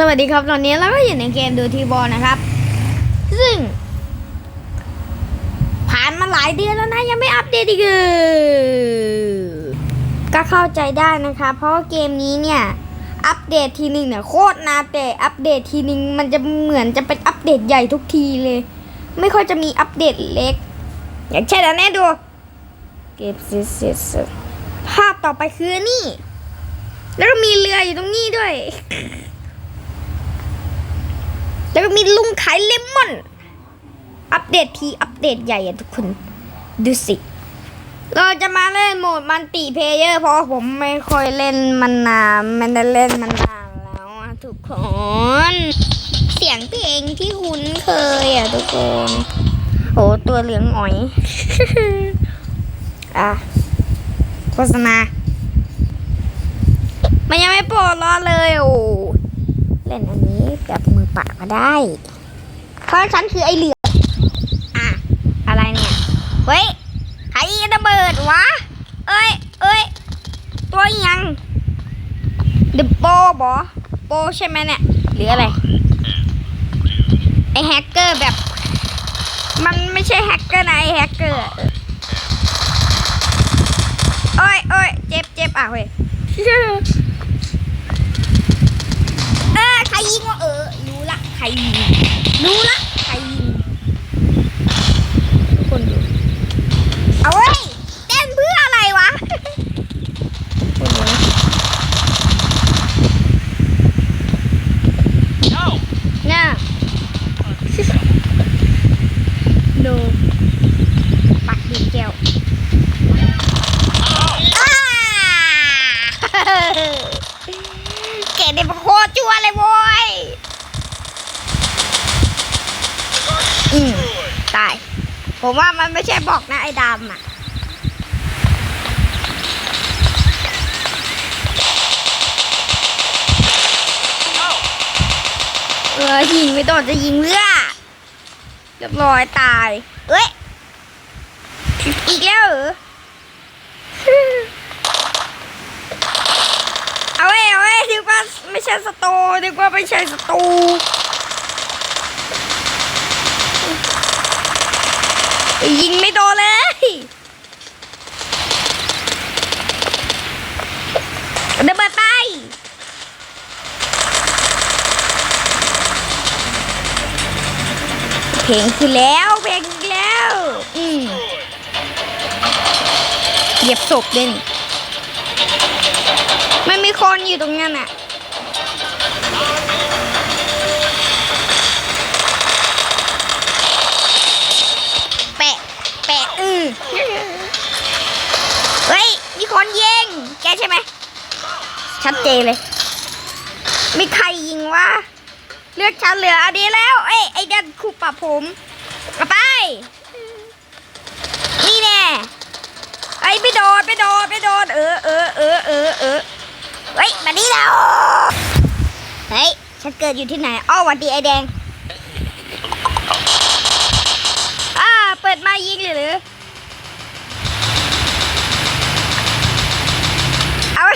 สวัสดีครับ ตอนนี้เราก็อยู่ในเกมดูทีบอลนะครับ ซึ่ง ผ่านมาหลายเดือนแล้วนะ ยังไม่อัปเดตอีกเลยก็เข้าใจได้นะคะ เพราะเกมนี้เนี่ย อัปเดตทีหนึ่งเนี่ยโคตรนานแต่อัปเดตทีหนึ่งมันจะเหมือนจะเป็นอัปเดตใหญ่ทุกทีเลย ไม่ค่อยจะมีอัปเดตเล็ก อย่างเช่นอันนี้ดูเก็บเสร็จเสร็จเสร็จภาพต่อไปคือนี่ แล้วก็มีเรืออยู่ตรงนี้ด้วย แล้วก็มีลุงขายเลมอน อัปเดตทีอัปเดตใหญ่อะทุกคน ดูสิ เราจะมาเล่นโหมดมันติเพเยอร์เพราะผมไม่ค่อยเล่นมันนานไม่ได้เล่นมันนานแล้วอะทุกคน เสียงเพลงที่คุ้นเคยอะทุกคน โอ้ตัวเหลืองอ๋อย อะโฆษณา มันยังไม่โปรดรอดเลยโอ้ เล่นอันนี้แบบมือเปล่าก็ได้ เพราะฉันคือไอเหลืออะ อะไรเนี่ย เฮ้ยใครระเบิดวะ เอ้ยเอ้ย ตัวยังเดอะโปบอโปใช่ไหมเนี่ย หรืออะไร ไอแฮกเกอร์แบบ มันไม่ใช่แฮกเกอร์นะไอแฮกเกอร์อะเอ้ยเอ้ยเจ็บเจ็บอะเว้ยเออ ใครยิงวะเออ รู้ละใครยิง รู้ละใครยิง ทุกคนดู เอาเว้ยเต้นเพื่ออะไรวะ คนดูนะ No! น่าดูปักดีแก้วอ้า เก๋เด็โคตรจัวเลยโว้ย อืม ตาย ผมว่ามันไม่ใช่บอกนะไอ้ดำอะเออยิงไม่โดนจะยิงเรือเรียบร้อยตาย เอ้ย อีกแล้วเหรอ เอาเว้ยเอาเว้ยนึกว่าไม่ใช่สตูนึกว่าไม่ใช่สตู ยิงไม่โดนเลย เดบเบิดไปเพลงคือแล้วเพลงอีกแล้ว อืมเหยียบศพด้วยนี่มันมีคนอยู่ตรงนั้นอะ คนยิง แกใช่ไหม ชัดเจนเลย มีใครยิงวะ เลือกฉันเหลืออันนี้แล้ว เอ้ยไอ้เดันคูปะผมเอาไป นี่แน่ ไอ้ไม่โดนไม่โดนไม่โดนเออเออเออเออเออเฮ้ย มานี่แล้วเฮ้ย ฉันเกิดอยู่ที่ไหน อ้อวันดีไอแดง อ่า เปิดมายิงเลยหรือ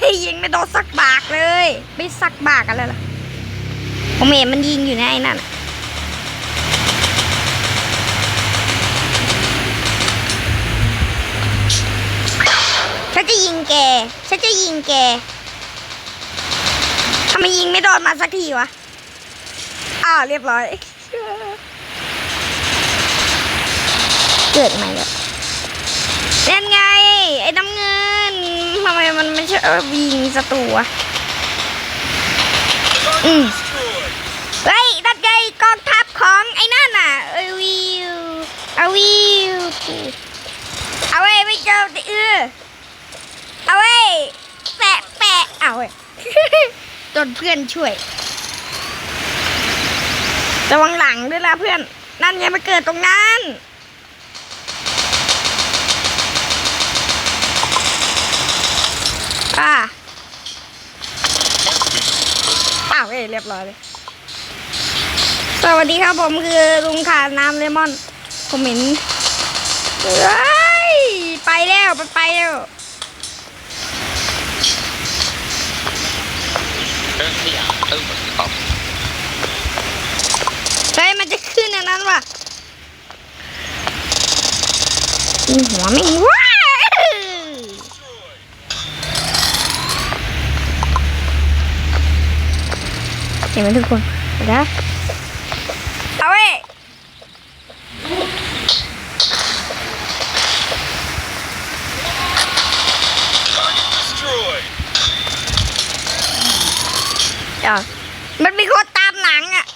เอาไอ้ยิงไม่โดนสักบากเลย ไม่สักบากอะไรล่ะผมเห็นมันยิงอยู่ในไอ้นั่นน่ะฉันจะยิงแกฉันจะยิงแกทำไมยิงไม่โดนมาสักทีวะอ้าวเรียบร้อย เกิดใหม่แล้วนั่นไง ไอ้น้ำเงินทำไมมันไม่ใช่ เอายิงศัตรูวะอืมเฮ้ยนั่นไงกองทัพของไอ้นั่นน่ะเออวิวเอาวิวเอาไว้ไม่เจอเออเอาไว้แปะแปะเอาไว้จนเพื่อนช่วยระวังหลังด้วยนะเพื่อน นั่นไงมาเกิดตรงนั้น ป้าอ้าวเฮ้เรียบร้อยเลย สวัสดีครับผมคือลุงขาน้ำเลมอน ผมเห็นเฮ้ไปแล้ว ไปไปแล้วเฮ้ยมันจะขึ้นอย่างนั้นวะหัวไม่ ห็นไหมทุกคนเห็นไหมเอาเว้ย Destroyed. เดี๋ยวมันมีคนตามหนังอะ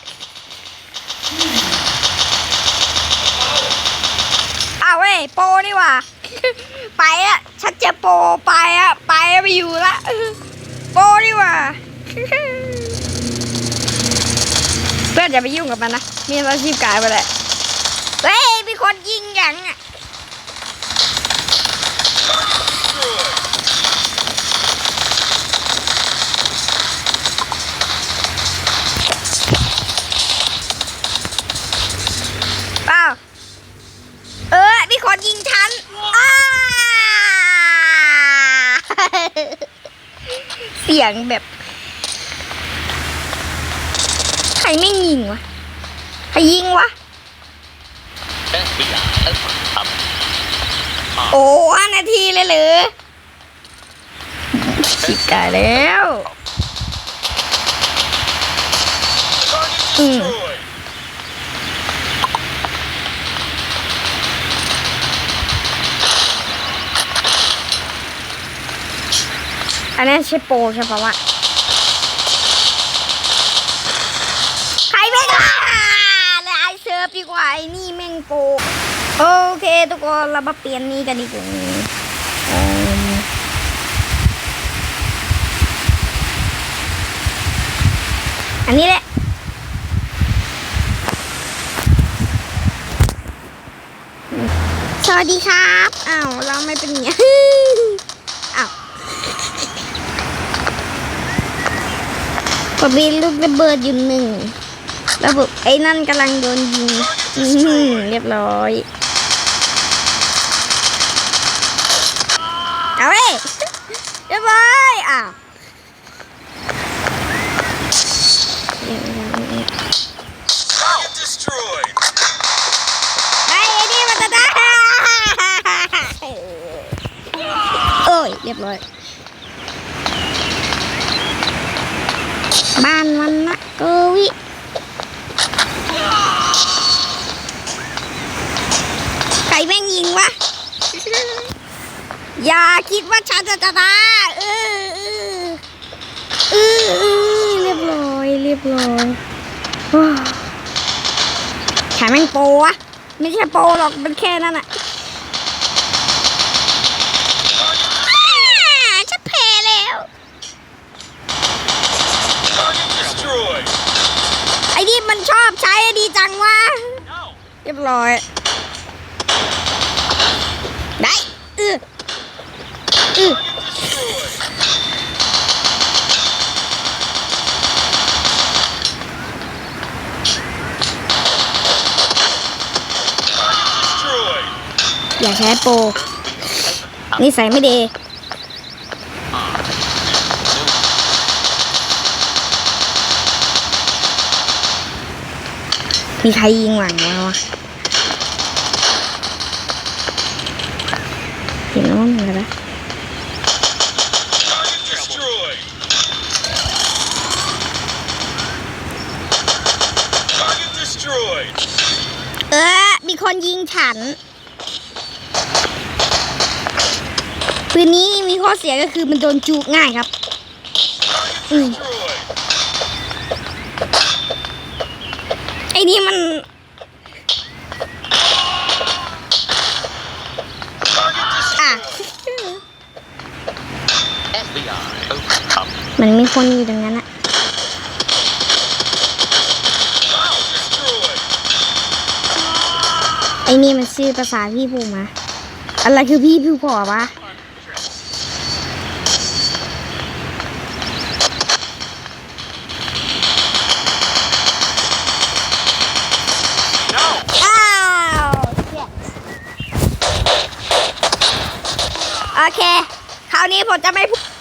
อ้าวเว้ยโปรนี่หว่า ไปอะฉันเจอโปรไปอะ ไปอะไปอยู่ละ โปรนี่หว่าเพื่ อนอย่าไปยุ่งกับมันนะ มีอาชีพกายไปแหละเฮ้ย มีคนยิงอย่างอะ Destroyed. เปล่าเออ มีคนยิงฉันอ้าเสียงแบบ ใครไม่ยิงวะ ใครยิงวะ โอ้ห้านาทีเลยเหรอชิกายแล้ว Target Mm. destroyed. อันนั้นใช่โปใช่ปะวะ ใครไม่กล้าเลยไอเซิร์ฟ ดีกว่าไอ้นี่แม่งโปรโอเคทุกคนเรามาเปลี่ยนนี้กันดีกว่าอันนี้แหละสวัสดีครับอ้าวเราไม่เป็นอย่างนี้อ้าวก็มีลูกระเบิดอยู่หนึ่ง ระเบิดไอ้นั่นกำลังโดนยิงเรียบร้อย เอาเว้ยเรียบร้อยอ้าวไอ้นี่มันจะได้โอ้ยเรียบร้อยบ้านวันนะเกวิ ใครแม่งยิงวะ อย่าคิดว่าฉันจะชนะเออเออเออเออเรียบร้อย เรียบร้อยแขนแม่งโปวะไม่ใช่โปหรอกมันแค่นั้นอะอ้าฉันแพ้แล้ว ไอ้นี่มันชอบใช้อ้ดีจังวะเรียบร้อย ได้เออ ออ Destroyed. อย่าใช้โปรนิสัยไม่ดีมีใครยิงหลังเราอะเห็นแล้วมันอะไร Target destroyed. Target destroyed. เออ มีคนยิงฉั นปืนนี้มีข้อเสียก็คือมันโดนจุกง่ายครับอืม Destroyed. ไอ้นี่มัน Target อะ destroyed. FBI open up. มันมีคนอยู่ตรงนั้น ไอ้นี่มันชื่อภาษาพี่ผูมาอะไรคือพี่ผูพอวะโอเค คราวนี้ผมจะไม่พูด